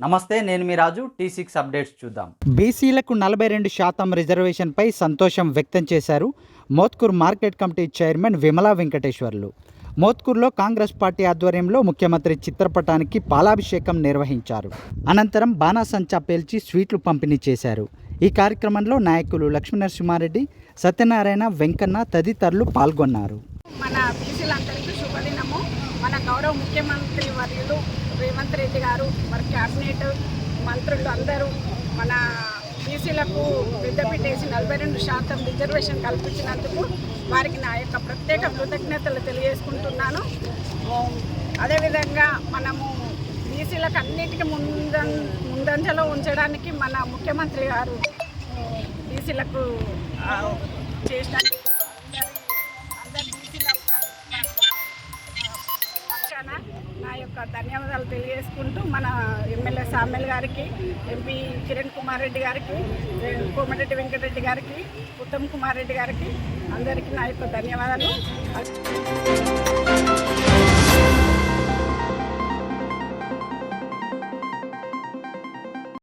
నమస్తే నేను మీ రాజు. టీ సిక్స్ అప్డేట్స్ చూద్దాం. బీసీలకు నలభై రెండు శాతం రిజర్వేషన్పై సంతోషం వ్యక్తం చేశారు Motkur market committee chairman Vimala Venkateswarlu. మోత్కూర్లో Congress party ఆధ్వర్యంలో ముఖ్యమంత్రి చిత్రపటానికి పాలాభిషేకం నిర్వహించారు. అనంతరం బాణాసంచా పేల్చి స్వీట్లు పంపిణీ చేశారు. ఈ కార్యక్రమంలో నాయకులు లక్ష్మీనరసింహారెడ్డి సత్యనారాయణ వెంకన్న తదితరులు పాల్గొన్నారు. మన బీసీలందరికీ శుభదినము. మన గౌరవ ముఖ్యమంత్రి వర్యులు రేవంత్ రెడ్డి గారు మరి క్యాబినెట్ మంత్రులు అందరూ మన బీసీలకు పెద్దపీట వేసి నలభై రెండు శాతం రిజర్వేషన్ కల్పించినందుకు వారికి నా యొక్క ప్రత్యేక కృతజ్ఞతలు తెలియజేసుకుంటున్నాను. అదేవిధంగా మనము బీసీలకు అన్నిటికీ ముందం ముందంజలో ఉంచడానికి మన ముఖ్యమంత్రి గారు బీసీలకు ఆ, యొక్క ధన్యవాదాలు తెలియజేసుకుంటూ మన ఎమ్మెల్యే సామెల్ గారికి ఎంపీ కిరణ్ కుమార్ రెడ్డి గారికి కోమటిరెడ్డి వెంకటరెడ్డి గారికి ఉత్తమ్ కుమార్ రెడ్డి గారికి అందరికీ నా యొక్క ధన్యవాదాలు.